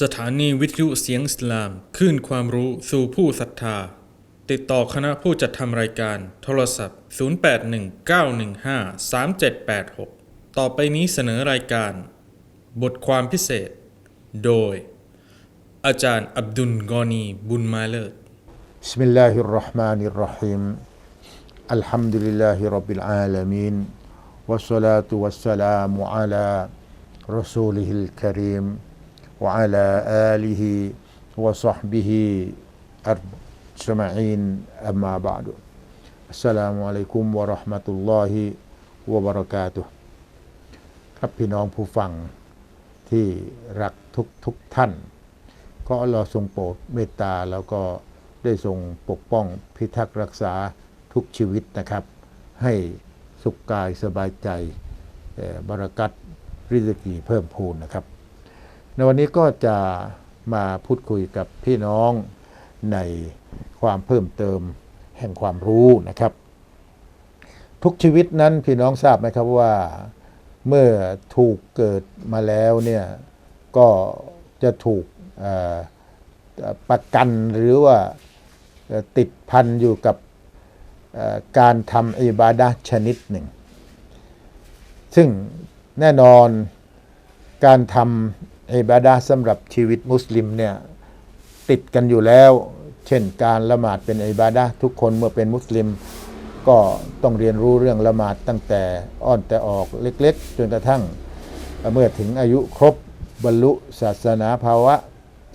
สถานีวิทยุเสียงสลามขึ้นความรู้สู่ผู้ศรัทธา ติดต่อคณะผู้จัดทำรายการ โทรศัพท์ 0819153786 ต่อไปนี้เสนอรายการ บทความพิเศษ โดย อาจารย์อับดุลกอนีบุญมาเลิศบิสมิลลาฮิรราะห์มานิรราะฮิมอัลฮัมดุลิลลาฮิรับบิลอาลามีนวัสสลาตุวัสสลามุอะลา รอซูลิฮิลกะรีม وعلى آله وصحبه أجمعين أما بعد السلام عليكم ورحمة الله وبركاته ครับพี่น้องผู้ฟังที่รักทุกทุกท่าน ก็อัลลอฮ์ทรงโปรดเมตตาแล้วก็ได้ทรงปกป้องพิทักษ์รักษาทุกชีวิตนะครับ ให้สุขกายสบายใจเอ่อบารักัตริสกีเพิ่มพูนนะครับ ในวันนี้ก็จะมาพูดคุยกับพี่น้องในความเพิ่มเติมแห่งความรู้นะครับ ทุกชีวิตนั้นพี่น้องทราบไหมครับว่า เมื่อถูกเกิดมาแล้วเนี่ยก็จะถูกประกันหรือว่าติดพันอยู่กับการทำอิบาดะชนิดหนึ่ง ซึ่งแน่นอนการทำ อิบาดะห์สำหรับชีวิตมุสลิมเนี่ยติดกันอยู่แล้ว เช่นการละหมาดเป็นอิบาดะห์ทุกคนเมื่อเป็นมุสลิม ก็ต้องเรียนรู้เรื่องละหมาดตั้งแต่อ้อนแต่ออกเล็กๆ จนกระทั่งเมื่อถึงอายุครบบรรลุศาสนาภาวะ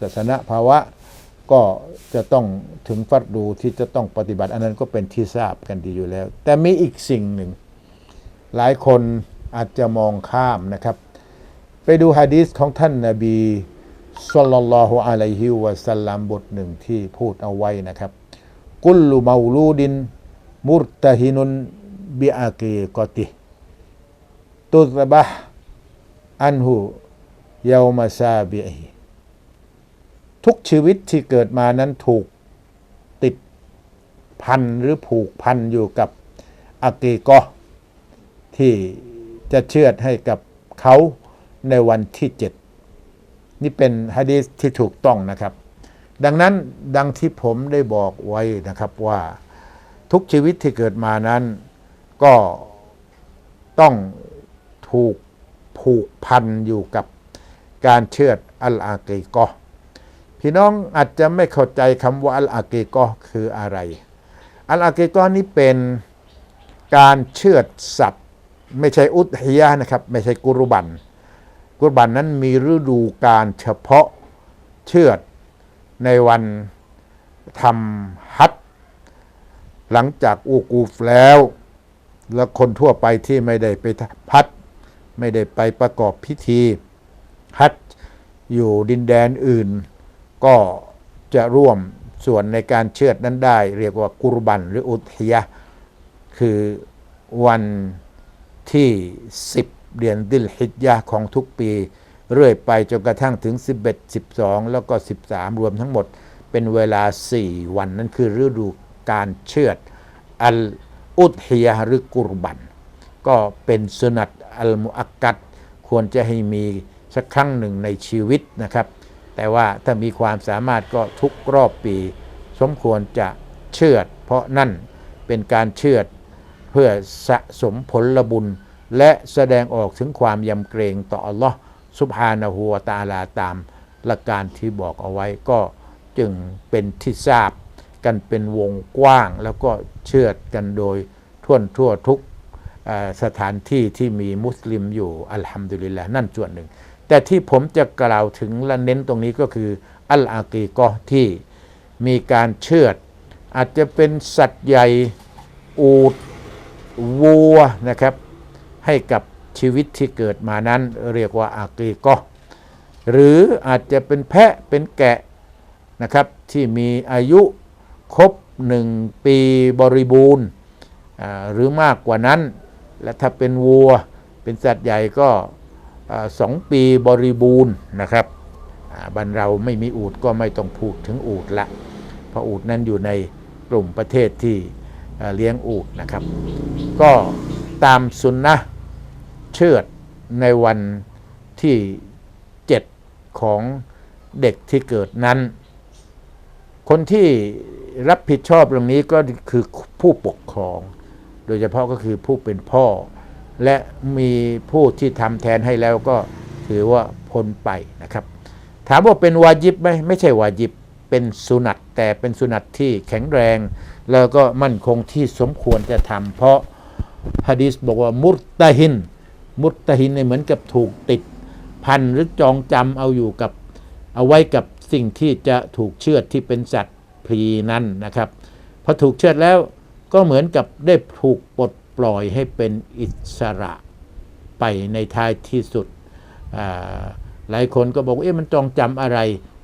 ศาสนาภาวะ ก็จะต้องถึงฟัดดูที่จะต้องปฏิบัติ อันนั้นก็เป็นที่ทราบกันดีอยู่แล้ว แต่มีอีกสิ่งหนึ่ง หลายคนอาจจะมองข้ามนะครับ ไปดูฮะดีษของท่านนาบีสุลลัลลอฮุอะลัยฮิวะสัลลัมบทหนึ่งที่พูดเอาไว้นะครับ กุลลุมาลูดิน มุรตะฮินุนบิอากีกอติตุตบะอันหูเยามาซาบิฮิทุกชีวิตที่เกิดมานั้นถูกติดพันหรือผูกพันอยู่กับอากีกอที่จะเชือดให้กับเขา ในวันที่เจ็ดนี่เป็นฮะดีษที่ถูกต้องนะครับ ดังนั้นดังที่ผมได้บอกไว้นะครับว่าทุกชีวิตที่เกิดมานั้น ก็ต้องถูกผูกพันอยู่กับการเชือดอัลอากีกอพี่น้องอาจจะไม่เข้าใจคำว่าอัลอากีกอคืออะไร อัลอากีกอนี้เป็นการเชือดสัตว์ ไม่ใช่อุทฮิยะห์นะครับ ไม่ใช่กุรุบัน กุรบันนั้นมีฤดูการเฉพาะเชือดในวันทำฮัจญ์หลังจากอูกูฟแล้ว แล้วคนทั่วไปที่ไม่ได้ไปพัด ไม่ได้ไปประกอบพิธีฮัจญ์อยู่ดินแดนอื่น ก็จะร่วมส่วนในการเชือดนั้นได้ เรียกว่ากุรบันหรืออุทยะ คือวันที่ 10 เดือนดิลฮิจญะห์ของทุกปี เรื่อยไปจนกระทั่งถึง 11 12 แล้วก็ 13 รวมทั้งหมด เป็นเวลา 4 วันนั่นคือฤดูการเชือดอัลอุทฮิยะห์หรือกุรบัน ก็เป็นสุนัตอัลมุอักกัดควรจะให้มีสักครั้งหนึ่งในชีวิตนะครับ แต่ว่าถ้ามีความสามารถก็ทุกรอบปี สมควรจะเชือด เพราะนั่นเป็นการเชือดเพื่อสะสมผลบุญ และแสดงออกถึงความยำเกรงต่ออัลลอฮ์สุบฮานะฮูวตาลาตามหลักการที่บอกเอาไว้ก็จึงเป็นที่ทราบกันเป็นวงกว้าง แล้วก็เชื่อดกันโดยทั่วทั่วทุกสถานที่ที่มีมุสลิมอยู่อัลฮัมดุลิลละนั่นส่วนหนึ่ง แต่ที่ผมจะกล่าวถึงและเน้นตรงนี้ก็คืออัลอากีกอที่มีการเชือด อาจจะเป็นสัตว์ใหญ่อูดวัวนะครับ ให้กับชีวิตที่เกิดมานั้น เรียกว่าอากีกอฮ์หรืออาจจะเป็นแพะเป็นแกะนะครับที่มีอายุครบหนึ่งปีบริบูรณ์หรือมากกว่านั้น และถ้าเป็นวัวเป็นสัตว์ใหญ่ก็สองปีบริบูรณ์นะครับบ้านเราไม่มีอูดก็ไม่ต้องพูดถึงอูดละ เพราะอูดนั้นอยู่ในกลุ่มประเทศที่เลี้ยงอูดนะครับ ก็ ตามสุนนะเชือดในวันที่ 7 ของเด็กที่เกิดนั้น คนที่รับผิดชอบเรื่องนี้ก็คือผู้ปกครอง โดยเฉพาะก็คือผู้เป็นพ่อ และมีผู้ที่ทำแทนให้แล้วก็ถือว่าพ้นไปนะครับ ถามว่าเป็นวาจิบไหมไม่ใช่วาจิบเป็นสุนัตแต่เป็นสุนัตที่แข็งแรง แล้วก็มั่นคงที่สมควรจะทำเพราะ ฮะดีษบอกว่ามุตตะฮิน มุตตะฮินเนี่ยเหมือนกับถูกติดพันหรือจองจำเอาอยู่กับเอาไว้กับสิ่งที่จะถูกเชือดที่เป็นสัตว์พลีนั้นนะครับพอถูกเชือดแล้วก็เหมือนกับได้ถูกปลดปล่อยให้เป็นอิสระไปในท้ายที่สุด หลายคนก็บอกเอ๊ะมันจองจำอะไร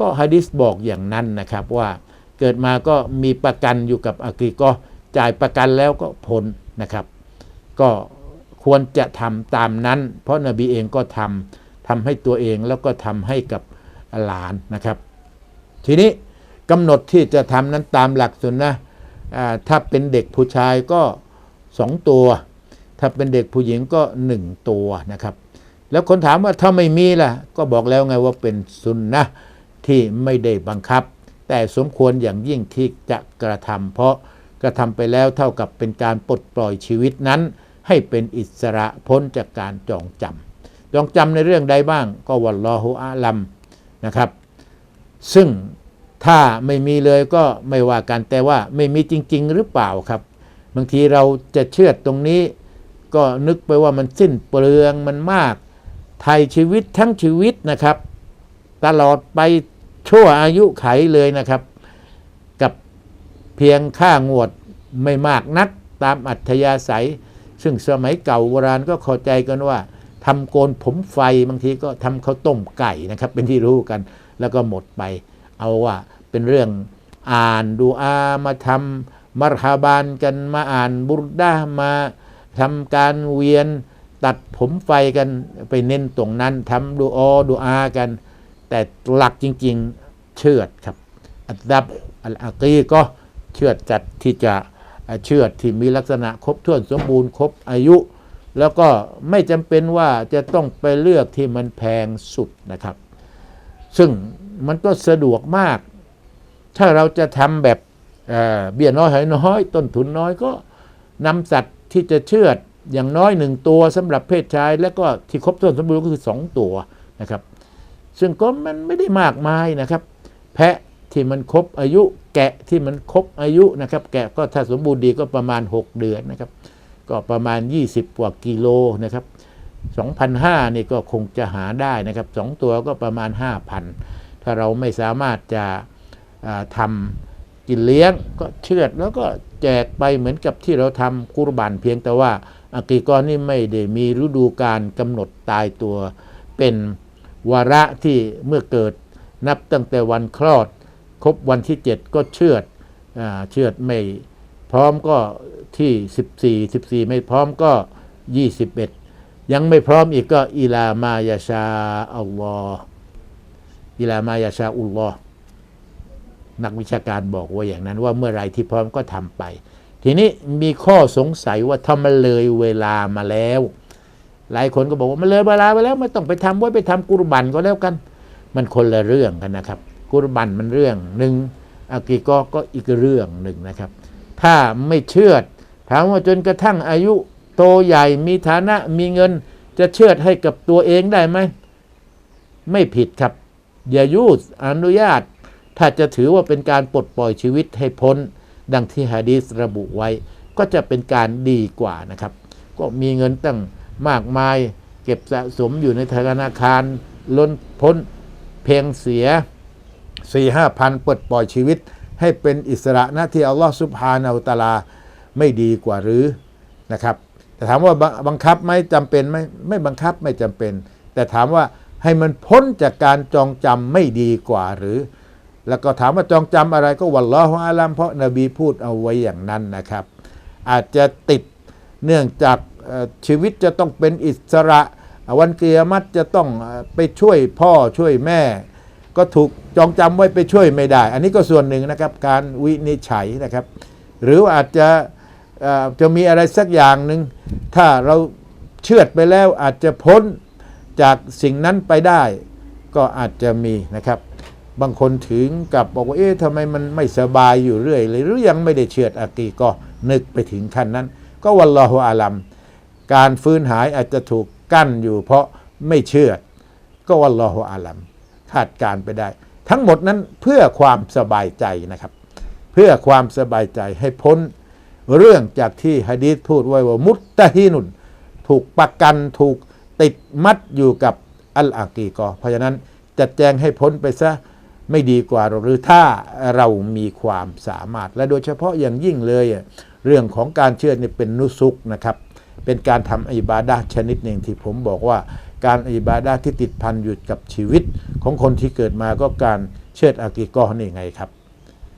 ก็ฮะดิษบอกอย่างนั้นนะครับว่าเกิดมาก็มีประกันอยู่กับอากีก็จ่ายประกันแล้วก็พ้นนะครับ ก็ควรจะทำตามนั้น เพราะนบีเองก็ทำทำให้ตัวเองแล้วก็ทำให้กับหลานนะครับ ทีนี้กำหนดที่จะทำนั้นตามหลักสุนนะถ้าเป็นเด็กผู้ชายก็สองตัว ถ้าเป็นเด็กผู้หญิงก็หนึ่งตัวนะครับ แล้วคนถามว่าถ้าไม่มีล่ะ ก็บอกแล้วไงว่าเป็นสุนนะที่ไม่ได้บังคับ แต่สมควรอย่างยิ่งที่จะกระทำเพราะกระทำไปแล้วเท่ากับเป็นการปลดปล่อยชีวิตนั้น ให้เป็นอิสระพ้นจากการจองจำจองจำในเรื่องใดบ้างก็วัลลอฮุอาลัมนะครับ ซึ่งถ้าไม่มีเลยก็ไม่ว่ากันแต่ว่าไม่มีจริง ๆ หรือเปล่าครับ บางทีเราจะเชื่อตรงนี้ ก็นึกไปว่ามันสิ้นเปลืองมันมากไทยชีวิตทั้งชีวิตนะครับ ตลอดไปชั่วอายุไขเลยนะครับ กับเพียงค่างวดไม่มากนักตามอัธยาศัย ซึ่งสมัยเก่าโบราณก็เข้าใจกันว่าทำโกนผมไฟบางทีก็ทำข้าวต้มไก่นะครับ เป็นที่รู้กันแล้วก็หมดไป เอาว่าเป็นเรื่องอ่านดูอามาทำมารฮาบานกันมาอ่านบุรดามาทำการเวียนตัดผมไฟกันไปเน้นตรงนั้นทำดูออดูอากัน แต่หลักจริง ๆ เชือดครับอัตดับอัลอากีก็เชือดจัดที่จะ เชือดที่มีลักษณะครบถ้วนสมบูรณ์ครบอายุ แล้วก็ไม่จำเป็นว่าจะต้องไปเลือกที่มันแพงสุดนะครับ ซึ่งมันก็สะดวกมาก ถ้าเราจะทำแบบเเบี้ยน้อยหอยน้อย ต้นทุนน้อยก็นำสัตว์ที่จะเชือดอย่างน้อยหนึ่งตัวสำหรับเพศชาย แล้วก็ที่ครบถ้วนสมบูรณ์ก็คือสองตัวนะครับ ซึ่งก็มันไม่ได้มากมายนะครับ แพะ ที่มันครบอายุแกะที่มันครบอายุนะครับ แกะก็ถ้าสมบูรณ์ดีก็ประมาณ 6 เดือนนะครับ ก็ประมาณ 20 กว่ากิโลนะครับ2,500นี่ก็คงจะหาได้นะครับสองตัวก็ประมาณ 5,000 ถ้าเราไม่สามารถจะทำกินเลี้ยงก็เชือดแล้วก็แจกไปเหมือนกับที่เราทำกุรบานเพียงแต่ว่าอากีกรนี่ไม่ได้มีฤดูการกำหนดตายตัว เป็นวาระที่เมื่อเกิดนับตั้งแต่วันคลอด ครบวันที่ 7 ก็เชือดเชือดไม่พร้อมก็ที่ 14 14 ไม่พร้อมก็ 21 ยังไม่พร้อมอีกก็อิลามายาชาอัลลอฮ์อิลามายาชาอุลลอฮ์นักวิชาการบอกว่าอย่างนั้นว่าเมื่อไรที่พร้อมก็ทำไป ทีนี้มีข้อสงสัยว่าถ้ามันเลยเวลามาแล้ว หลายคนก็บอกว่ามันเลยเวลาไปแล้วไม่ต้องไปทำไว้ไปทำกุรบันก็แล้วกัน มันคนละเรื่องกันนะครับ กุรบันมันเรื่องหนึ่งอากีกอก็อีกเรื่องหนึ่งนะครับ ถ้าไม่เชื่อดถามว่าจนกระทั่งอายุโตใหญ่มีฐานะมีเงินจะเชื่อดให้กับตัวเองได้ไหมไม่ผิดครับ อย่ายุดอนุญาต ถ้าจะถือว่าเป็นการปลดปล่อยชีวิตให้พ้น ดังที่ฮะดีษระบุไว้ ก็จะเป็นการดีกว่านะครับ ก็มีเงินตั้งมากมาย เก็บสะสมอยู่ในธนาคาร ล้นพ้น เพียงเสีย สี่ห้าพันปลดปล่อยชีวิต ให้เป็นอิสระหน้าที่อัลลอฮฺสุบฮานาอัลตะอาลาไม่ดีกว่าหรือนะครับแต่ถามว่าบังคับไหมจำเป็นไหมไม่บังคับไม่จำเป็น แต่ถามว่าให้มันพ้นจากการจองจำไม่ดีกว่าหรือ แล้วก็ถามว่าจองจำอะไรก็วัลลอฮฺอาลัมเพราะนบีพูดเอาไว้อย่างนั้นนะครับ อาจจะติดเนื่องจากชีวิตจะต้องเป็นอิสระ วันเกียรติจะต้องไปช่วยพ่อช่วยแม่ ก็ถูกจองจำไว้ไปช่วยไม่ได้ อันนี้ก็ส่วนหนึ่งนะครับการวินิจฉัยนะครับ หรืออาจจะจะมีอะไรสักอย่างหนึ่งถ้าเราเชื่อดไปแล้วอาจจะพ้นจากสิ่งนั้นไปได้ ก็อาจจะมีนะครับ บางคนถึงกับบอกว่าเอ๊ะทำไมมันไม่สบายอยู่เรื่อยเลยหรือยังไม่ได้เชือดอากีก็นึกไปถึงขั้นนั้น ก็วัลลอฮุอาลัมการฟื้นหายอาจจะถูกกั้นอยู่เพราะไม่เชื่อก็วัลลอฮุอาลัม คาดการ์ไปได้ ทั้งหมดนั้นเพื่อความสบายใจนะครับ เพื่อความสบายใจให้พ้น เรื่องจากที่ฮะดีษพูดไว้ว่ามุตตะฮีนุนถูกประกันถูกติดมัดอยู่กับอัลอากีกอเพราะฉะนั้นจัดแจงให้พ้นไปซะไม่ดีกว่าหรือถ้าเรามีความสามารถ และโดยเฉพาะอย่างยิ่งเลย เรื่องของการเชื่อนี่เป็นนุสุกนะครับ เป็นการทำอิบาดะชนิดหนึ่งที่ผมบอกว่า การอิบาดะห์ที่ติดพันอยู่กับชีวิตของคนที่เกิดมาก็การเชิดอากีกอนี่ไงครับ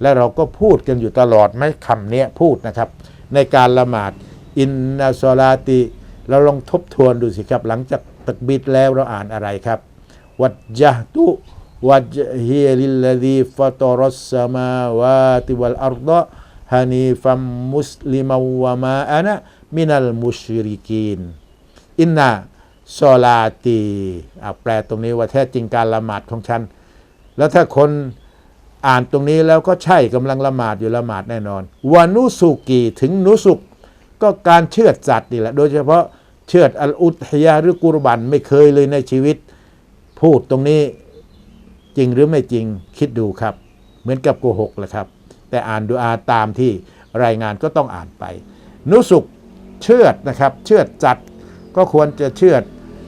และเราก็พูดกันอยู่ตลอดไหมคำนี้พูดนะครับ ในการละหมาดอินนาซอลาติเราลองทบทวนดูสิครับ หลังจากตักบิดแล้วเราอ่านอะไรครับ วัจจตุวัจฮีลิลลดีฟัตรัสสมาวาติวัลอัรฎะฮานีฟัมมุสลิมวะมาอานะมินัลมุชริกีนอินนา ซอลาตีแปลตรงนี้ว่าแท้จริงการละหมาดของฉัน แล้วถ้าคนอ่านตรงนี้แล้วก็ใช่กำลังละหมาดอยู่ละหมาดแน่นอนวานุสุกีถึงนุสุกก็การเชือดสัตว์นี่แหละ โดยเฉพาะเชือดอัลอุทยาหรือกุรบันไม่เคยเลยในชีวิต พูดตรงนี้จริงหรือไม่จริงคิดดูครับ เหมือนกับโกหกแหละครับ แต่อ่านดูอาตามที่รายงานก็ต้องอ่านไป นุสุกเชือดนะครับ เชือดสัตว์ ก็ควรจะเชือด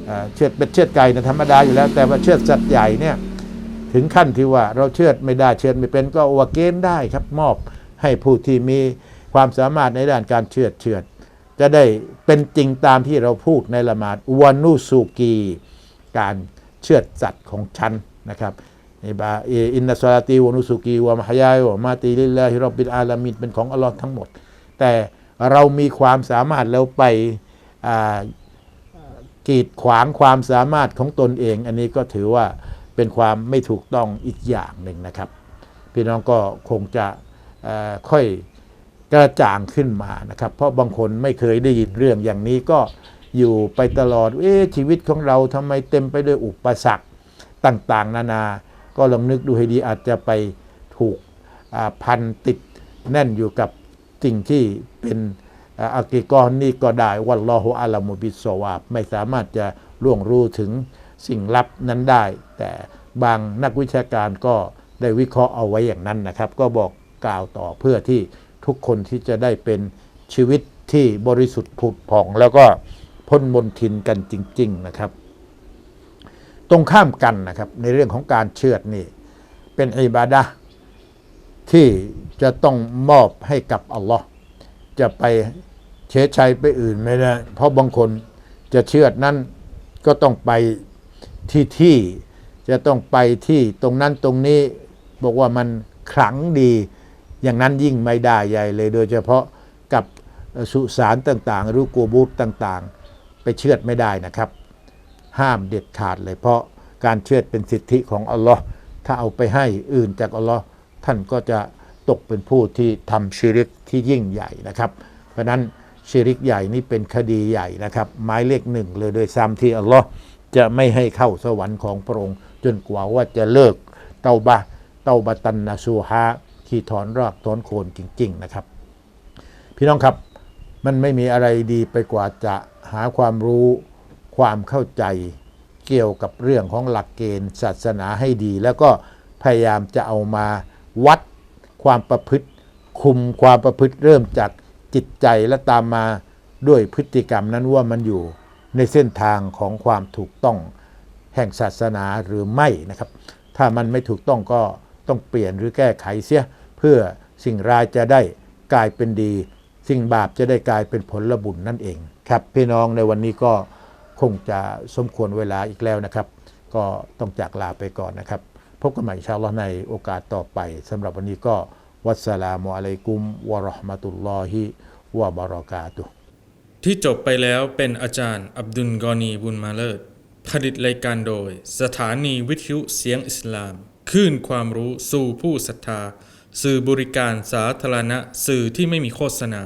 เอ่อเชือดเป็นเชือดไก่นะธรรมดาอยู่แล้ว แต่ว่าเชือดสัตว์ใหญ่เนี่ยถึงขั้นที่ว่าเราเชือดไม่ได้เชือดไม่เป็นก็วเกณฑ์ได้ครับมอบให้ผู้ที่มีความสามารถในด้านการเชือดเชือด จะได้เป็นจริงตามที่เราพูดในละหมาดวานุสุกีการเชือดสัตว์ของฉันนะครับอิบาอินนัสลาตีวานุสุกีวะมหายายวะมาตีลิลลาฮิรบบิลอาลามินเป็นของอัลลอฮ์ทั้งหมด แต่เรามีความสามารถแล้วไปอ่า กีดขวางความสามารถของตนเอง อันนี้ก็ถือว่าเป็นความไม่ถูกต้องอีกอย่างหนึ่งนะครับ พี่น้องก็คงจะค่อยกระจ่างขึ้นมานะครับ เพราะบางคนไม่เคยได้ยินเรื่องอย่างนี้ก็อยู่ไปตลอดเอ๊ชีวิตของเราทำไมเต็มไปด้วยอุปสรรคต่างๆ นานา ก็ลองนึกดูให้ดีอาจจะไปถูกพันติดแน่นอยู่กับสิ่งที่เป็น อ่าอากิกรนี่ก็ได้วัลลอฮุอาลามุบิสซวาบไม่สามารถจะล่วงรู้ถึงสิ่งลับนั้นได้ แต่บางนักวิชาการก็ได้วิเคราะห์เอาไว้อย่างนั้นนะครับ ก็บอกกล่าวต่อเพื่อที่ทุกคนที่จะได้เป็นชีวิตที่บริสุทธิ์ผุดผ่อง แล้วก็พ้นมนทินกันจริง ๆนะครับ ตรงข้ามกันนะครับ ในเรื่องของการเชือดนี่ เป็นอิบาดะที่จะต้องมอบให้กับอัลลอฮ์ จะไปเชยชัยไปอื่นไม่ได้ เพราะบางคนจะเชือดนั้นก็ต้องไปที่ที่จะต้องไปที่ตรงนั้นตรงนี้บอกว่ามันขลังดี อย่างนั้นยิ่งไม่ได้ใหญ่เลย โดยเฉพาะกับสุสานต่างๆหรือกูบูตต่างๆ ไปเชือดไม่ได้นะครับ ห้ามเด็ดขาดเลย เพราะการเชือดเป็นสิทธิของอัลลอฮ์ถ้าเอาไปให้อื่นจากอัลลอฮ์ท่านก็จะ ตกเป็นผู้ที่ทำชิริกที่ยิ่งใหญ่นะครับ เพราะนั้นชิริกใหญ่นี่เป็นคดีใหญ่นะครับหมายเลขหนึ่งเลยโดยซ้ำที่อัลลอฮ์จะไม่ให้เข้าสวรรค์ของพระองค์ จนกว่าว่าจะเลิกเตาบะเตาบะตันนาซูฮาที่ถอนรากถอนโคนจริง ๆนะครับ พี่น้องครับมันไม่มีอะไรดีไปกว่าจะหาความรู้ความเข้าใจเกี่ยวกับเรื่องของหลักเกณฑ์ศาสนาให้ดี แล้วก็พยายามจะเอามาวัด ความประพฤติ คุมความประพฤติเริ่มจากจิตใจและตามมาด้วยพฤติกรรมนั้นว่ามันอยู่ในเส้นทางของความถูกต้องแห่งศาสนาหรือไม่นะครับ ถ้ามันไม่ถูกต้องก็ต้องเปลี่ยนหรือแก้ไขเสีย เพื่อสิ่งร้ายจะได้กลายเป็นดี สิ่งบาปจะได้กลายเป็นผลบุญนั่นเอง ครับพี่น้องในวันนี้ก็คงจะสมควรเวลาอีกแล้วนะครับ ก็ต้องจากลาไปก่อนนะครับ พบกันใหม่ชาอัลอในโอกาสต่อไปสำหรับวันนี้ก็วัสสลามุอะลัยกุมวะราะห์มะตุลลอฮิวะบารอกาตุที่จบไปแล้วเป็นอาจารย์อับดุลกอนีบุญมาเลิศผลิตรายการโดย สถานีวิทยุเสียงอิสลามคลื่นความรู้สู่ผู้ศรัทธา สื่อบริการสาธารณะ สื่อที่ไม่มีโฆษณา